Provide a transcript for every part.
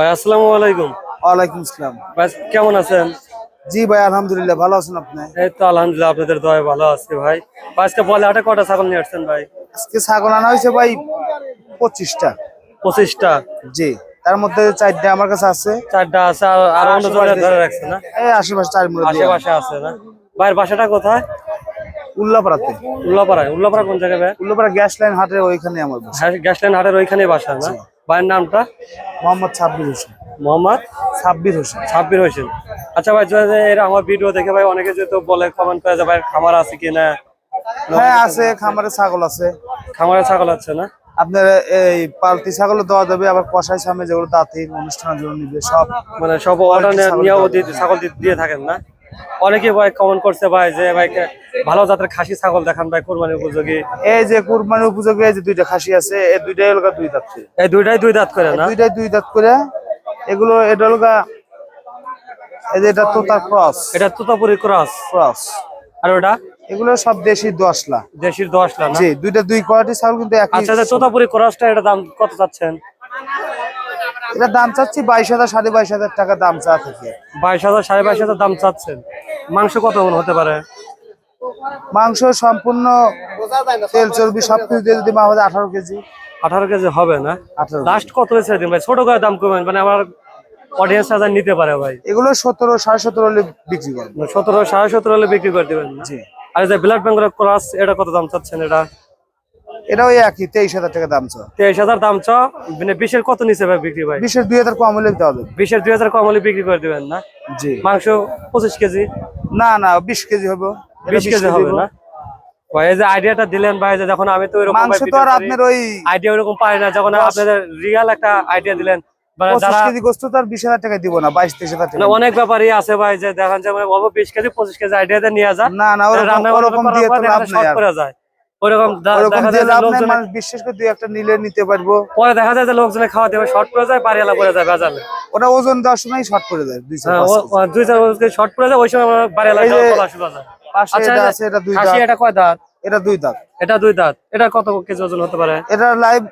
ভাই আসসালামু আলাইকুম। ওয়ালাইকুম আসসালাম। ভাই কেমন আছেন? জি ভাই আলহামদুলিল্লাহ ভালো আছেন আপনি? এই তো আলহামদুলিল্লাহ আপনাদের দয়া ভালো আছে ভাই। আজকে বলে হাটে কটা ছাগল নিয়ে আসছেন ভাই? আজকে ছাগল আনা হয়েছে ভাই পঁচিশটা। পঁচিশটা? জি তার মধ্যে চারটা আমার কাছে আছে। চারটা আছে আর অন্য জনের ধরে রাখছে না? এই আশেপাশে চার মূল্য আশেপাশে আছে না? ভাইয়ের বাসাটা কোথায়? উল্লাপাড়াতে। উল্লাপাড়ায়। উল্লাপাড়া কোন জায়গায় ভাই? উল্লাপাড়া গ্যাস লাইন হাটের ওইখানে আমার হ্যাঁ, গ্যাস লাইন হাটের ওইখানেই বাসা না? ভাইয়ের নামটা? মোহাম্মদ সাব্বির হোসেন। মোহাম্মদ? সাব্বির হোসেন। সাব্বির হোসেন। আচ্ছা ভাই এরা আমার ভিডিও দেখে ভাই অনেকে যেহেতু বলে কমেন্ট করে যে ভাই খামার আছে কিনা হ্যাঁ আছে খামারে ছাগল আছে। খামারে ছাগল আছে না? আপনার এই পালতি ছাগল দেওয়া যাবে আবার কষাই সামনে যেগুলো দাঁতির অনুষ্ঠানের জন্য নিবে সব মানে সব অর্ডার নিয়েও ছাগল দিয়ে থাকেন না? অনেকে ভাই কমেন্ট করছে ভাই যে ভাই ভালো জাতের খাসি ছাগল দেখান ভাই কোরবানি উপযোগী। এই যে কুরবানি উপযোগী এই যে দুইটা খাসি আছে এই দুইটাই হলো দুই দাঁত করে। এই দুইটাই দুই দাঁত করে না? দুইটাই দুই দাঁত করে। এগুলো এটা হলো এই যে এটা তোতার ক্রস। এটা তোতাপুরি ক্রস। ক্রস। আর ওটা? এগুলো সব দেশি দশলা। দেশির দশ লাখ জি দুইটা দুই কোয়ালিটি ছাগল কিন্তু একই আচ্ছা আচ্ছা তোতাপুরি ক্রসটা এটা দাম কত চাচ্ছেন? এটা দাম চাচ্ছি বাইশ হাজার সাড়ে বাইশ হাজার টাকা দাম চা থেকে। বাইশ হাজার সাড়ে বাইশ হাজার দাম চাচ্ছেন। মাংস কত হতে পারে? মাংস সম্পূর্ণ তেল চর্বি সব কিছু দিয়ে যদি মা আঠারো কেজি। আঠারো কেজি হবে না? আঠারো লাস্ট কত হয়েছে দিন ভাই? ছোট করে দাম কমেন মানে আমার অডিয়েন্স হাজার নিতে পারে ভাই। এগুলো সতেরো সাড়ে সতেরো হলে বিক্রি করে সতেরো সাড়ে সতেরো হলে বিক্রি করে দিবেন জি। আর যে ব্লাড বেঙ্গল ক্রস এটা কত দাম চাচ্ছেন এটা? এটাও ওই একই তেইশ হাজার টাকা দাম চা। তেইশ হাজার দাম চ। মানে বিশের কত নিচে ভাই বিক্রি ভাই? বিশের দুই হাজার কম হলে দেওয়া যাবে। বিশের দুই হাজার কম হলে বিক্রি করে দিবেন না? জি। মাংস পঁচিশ কেজি? না না বিশ কেজি হবে। বিশ কেজি হবে না? ভাই এই যে আইডিয়াটা দিলেন ভাই যে যখন আমি তো ওইরকম মাংস তো আর আপনার ওই আইডিয়া ওইরকম পাই না যখন আপনাদের রিয়াল একটা আইডিয়া দিলেন অনেক ব্যাপারই আছে ভাই যে দেখেন যে মানে বিশ কেজি পঁচিশ কেজি আইডিয়াতে নিয়ে যা না রান্না ওরকম করে যায়। ওরকম যায় মানুষ করে দুই একটা নিলে নিতে পারব। পরে দেখা যায় যে লোকজনে শর্ট করে যায় যায় বাজারে। ওটা ওজন দেওয়ার সময় শর্ট দেয় দুই হ্যাঁ, চার শর্ট করে যায় ওই সময় যায় আচ্ছা এটা এটা কয় দাঁত? এটা দুই দাঁত। এটা দুই দাঁত। এটা কত কেজি ওজন হতে পারে? এটা লাইভ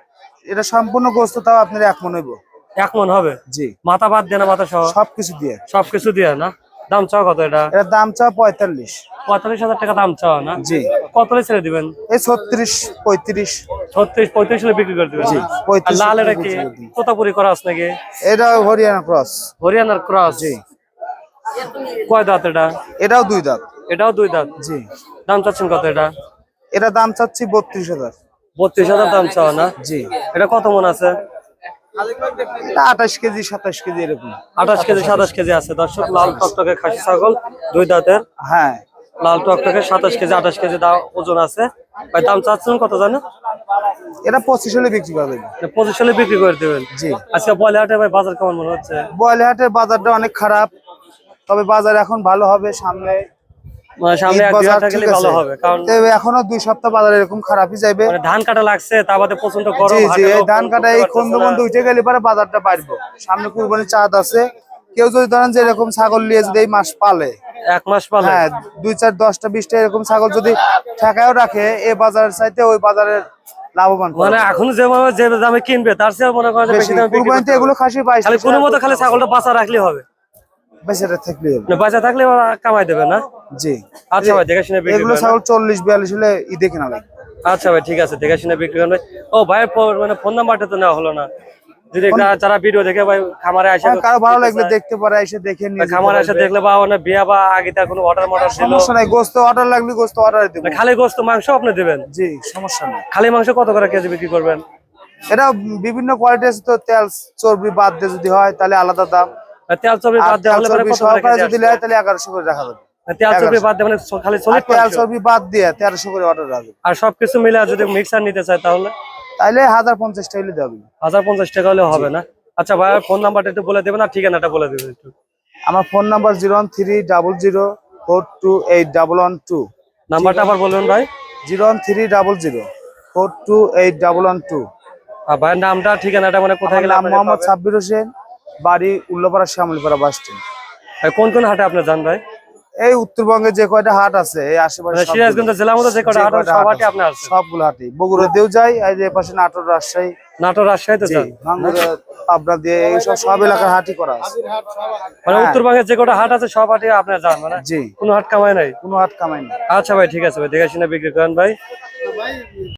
এটা সম্পূর্ণ গোস্ত তাও আপনার এক মন হইব। এক মন হবে? জি। মাথা বাদ দিয়ে না মাথা সহ সবকিছু দিয়ে। সবকিছু দিয়ে না? দাম চাও কত এটা? এটার দাম চা পঁয়তাল্লিশ। পঁয়তাল্লিশ হাজার টাকা দাম চাও না? জি। কত ছেড়ে দিবেন? এই ছত্রিশ পঁয়ত্রিশ। ছত্রিশ পঁয়ত্রিশ হলে বিক্রি করে দিবেন। জি, লাল এটা কি। তোতাপুরি ক্রস নাকি? এটা হরিয়ানা ক্রস। হরিয়ানার ক্রস? জি। কয় দাঁত এটা? এটাও দুই দাঁত। এটাও দুই দাঁত? জি। দাম চাচ্ছেন কত এটা? এটা দাম চাচ্ছি বত্রিশ হাজার। বত্রিশ হাজার দাম চাও না? জি। এটা কত মন আছে? আঠাশ কেজি সাতাশ কেজি এরকম। আঠাশ কেজি সাতাশ কেজি আছে। দর্শক লাল টকটকে খাসি ছাগল দুই দাঁতের। হ্যাঁ। লাল টকটকে সাতাশ কেজি আঠাশ কেজি ওজন আছে। ভাই দাম চাচ্ছেন কত জানো এটা পঁচিশ হলে বিক্রি করা যাবে পঁচিশ হলে বিক্রি করে দেবেন। জি। আজকে বলে হাটে ভাই বাজার কেমন মনে হচ্ছে? বয়লাহাটের বাজারটা অনেক খারাপ তবে বাজার এখন ভালো হবে সামনে মানে সামনে ভালো হবে কারণ এখনও দুই সপ্তাহ বাজার এরকম খারাপই যাবে মানে ধান কাটা লাগছে তার বাদে প্রচণ্ড গরম ধান কাটা এই গেলে পরে বাজারটা বাড়বো। সামনে কুরবানির চাঁদ আছে। কেউ যদি ধরেন যে এরকম ছাগল নিয়ে যদি এই মাস পালে এক মাস পালে হ্যাঁ দুই চার দশটা বিশটা এরকম ছাগল যদি ঠেকায়ও রাখে এই বাজারের চাইতে ওই বাজারের লাভবান মানে এখন যেভাবে যে দামে কিনবে তার চেয়ে মনে করেন বেশি বেশি দামে কুরবানিতে এগুলো খাসি খালি কোনো মতো খালি ছাগলটা বাঁচা রাখলে হবে। বেচারা থাকলে হবে। বাঁচা থাকলে কামাই দেবে না? জি। আচ্ছা ভাই দেখে শুনে বিক্রি এগুলো ছাগল চল্লিশ বিয়াল্লিশ হলে ঈদে কেনা লাগবে আচ্ছা ভাই ঠিক আছে দেখে শুনে বিক্রি করবে ও ফো- মানে ফোন নাম্বারটা তো নেওয়া হলো না। যদি যারা ভিডিও দেখে ভাই খামারে আসে হ্যাঁ, কারও ভালো লাগলে দেখতে পারে এসে দেখে নিয়ে খামারে এসে। দেখলে বা মানে বিয়া বা আগে তার কোনো অর্ডার মর্ডার ছিল। সমস্যা নাই গোস্ত অর্ডার লাগলে গোস্ত অর্ডার দেবো। খালি গোস্ত মাংস আপনি দেবেন? জি সমস্যা নেই। খালি মাংস কত করে কেজি বিক্রি করবেন? এটা বিভিন্ন কোয়ালিটি আছে তো তেল চর্বি বাদ দিয়ে যদি হয় তাহলে আলাদা দাম। তেল চর্বি বাদ দিয়ে হলে চর্বি কত করে যদি আসবে? তাহলে এগারোশো করে রাখা যাবে। তেল চর্বি বাদ দিয়ে মানে খালি আর তেল চর্বি বাদ দিয়ে তেরোশো করে অর্ডার রাখবে আর সবকিছু মিলে যদি মিক্সার নিতে চায় তাহলে? তাইলে হাজার পঞ্চাশ টাইলে দেবে হাজার পঞ্চাশ টাকা হলে হবে না? আচ্ছা ভাইয়ের ফোন নাম্বারটা একটু বলে দেবেন আর ঠিকানাটা বলে দেবেন একটু। আমার phone number zero one three double zero four two eight double one two নাম্বারটা আবার বলবেন ভাই। Zero one three double zero four two eight double one two আর ভাইয়ের নামটা ঠিকানাটা মানে কোথায় গেলে নাম আপনাদের মোহাম্মদ সাব্বির হোসেন বাড়ি উল্লাপাড়া শ্যামলিপাড়া বাস স্ট্যান্ড কোন কোন হাটে আপনি জান ভাই? এই উত্তরবঙ্গে যে কয়টা হাট আছে এই আশেপাশে মানে সিরাজগঞ্জ জেলার মধ্যে যে হাট আছে, কয়টা সব হাট হাটে আছে, সবগুলো হাটে বগুড়াতেও যাই এই যে পাশে নাটোর রাজশাহী। নাটোর রাজশাহীতে যান? ভাঙ্গুরে পাবনা দিয়ে এইসব সব এলাকার হাটই করা আছে। মানে হ্যাঁ। উত্তরবঙ্গের যে কটা হাট আছে সব হাটে আপনার যান মানে? জি। কোনো হাট কামায় নাই? কোনো হাট কামাই না আচ্ছা ভাই ঠিক আছে ভাই দেখে শুনে বিক্রি করেন ভাই।